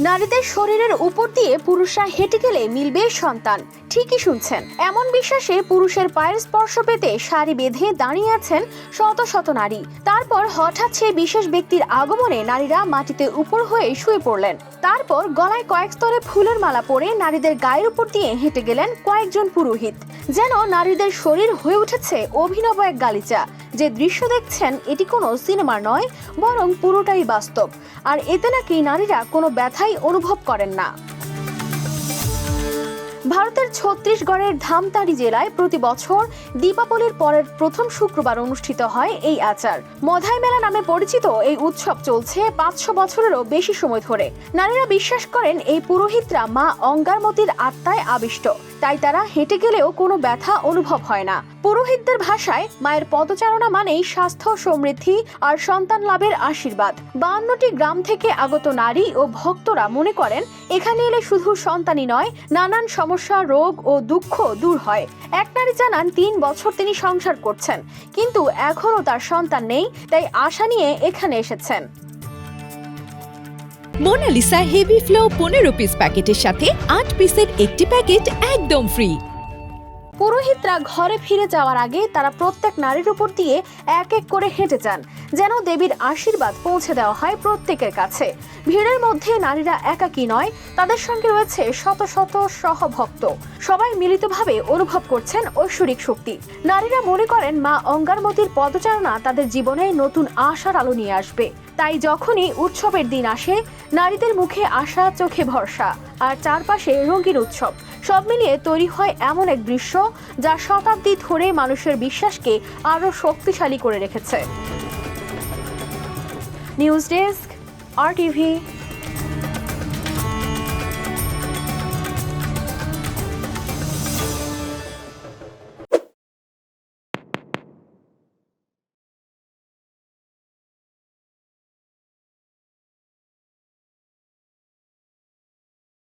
নারীদের শরীরের উপর দিয়ে পুরুষরা হেঁটে গেলে মিলবে সন্তান। ঠিকই শুনছেন। এমন বিশ্বাসে পুরুষের পায়ের স্পর্শ পেতে শাড়ি বেঁধে দাঁড়িয়ে আছেন শত শত নারী। তারপর হঠাৎ সেই বিশেষ ব্যক্তির আগমনে নারীরা মাটিতে উপর হয়ে শুয়ে পড়লেন। তারপর গলায় কয়েক স্তরে ফুলের মালা পরে নারীদের গায়ের উপর দিয়ে হেঁটে গেলেন কয়েকজন পুরোহিত। যেন নারীদের শরীর হয়ে উঠেছে অভিনব এক গালিচা। যে দৃশ্য দেখছেন, এটি কোনো সিনেমা নয়, বরং পুরোটাই বাস্তব। আর এতে নাকি নারীরা কোনো ব্যথাই অনুভব করেন না। ভারতের ছত্তিশগড়ের ধামতারি জেলায় প্রতি বছর দীপাবলির পরের প্রথম শুক্রবার অনুষ্ঠিত হয় এই আচার। মধাই মেলা নামে পরিচিত এই উৎসব চলছে পাঁচশো বছরেরও বেশি সময় ধরে। নারীরা বিশ্বাস করেন এই পুরোহিতরা মা অঙ্গারমতির আত্মায় আবিষ্ট। তাই তারা হেঁটে গেলেও কোনো ব্যথা অনুভব হয় না। পুরোহিতদের ভাষায় মায়ের পদচারণা মানেই স্বাস্থ্য, সমৃদ্ধি আর সন্তান লাভের আশীর্বাদ। বান্নটি গ্রাম থেকে আগত নারী ও ভক্তরা মনে করেন, এখানে এলে শুধু সন্তানই নয়, নানান সমস্যা, রোগ ও দুঃখ দূর হয়। এক নারী জানান, তিন বছর তিনি সংসার করছেন। কিন্তু এখনও তার সন্তান নেই, তাই আশা নিয়ে এখানে এসেছেন। মোনালিসা হেভি ফ্লো পনেরো পিস প্যাকেটের সাথে আট পিসের একটি প্যাকেট একদম ফ্রি। পুরোহিতরা ঘরে ফিরে যাওয়ার আগে তারা প্রত্যেক নারীর উপর দিয়ে এক এক করে হেঁটে যান, যেন দেবীর আশীর্বাদ পৌঁছে দেওয়া হয় প্রত্যেকের কাছে। ভিড়ের মধ্যে নারীরা একাকী নয়, তাদের সঙ্গে রয়েছে শত শত সহভক্ত। সবাই মিলিতভাবে অনুভব করছেন ঐশ্বরিক শক্তি। নারীরা মনে করেন মা অঙ্গারমতির পদচারণা তাদের জীবনে নতুন আশার আলো নিয়ে আসবে। তাই যখনই উৎসবের দিন আসে, নারীদের মুখে আশা, চোখে ভরসা। আর চারপাশে রঙিন উৎসব। সব মিলিয়ে তৈরি হয় এমন এক দৃশ্য যা শতাব্দী ধরে মানুষের বিশ্বাসকে আরও শক্তিশালী করে রেখেছে। নিউজ ডেস্ক আর টিভি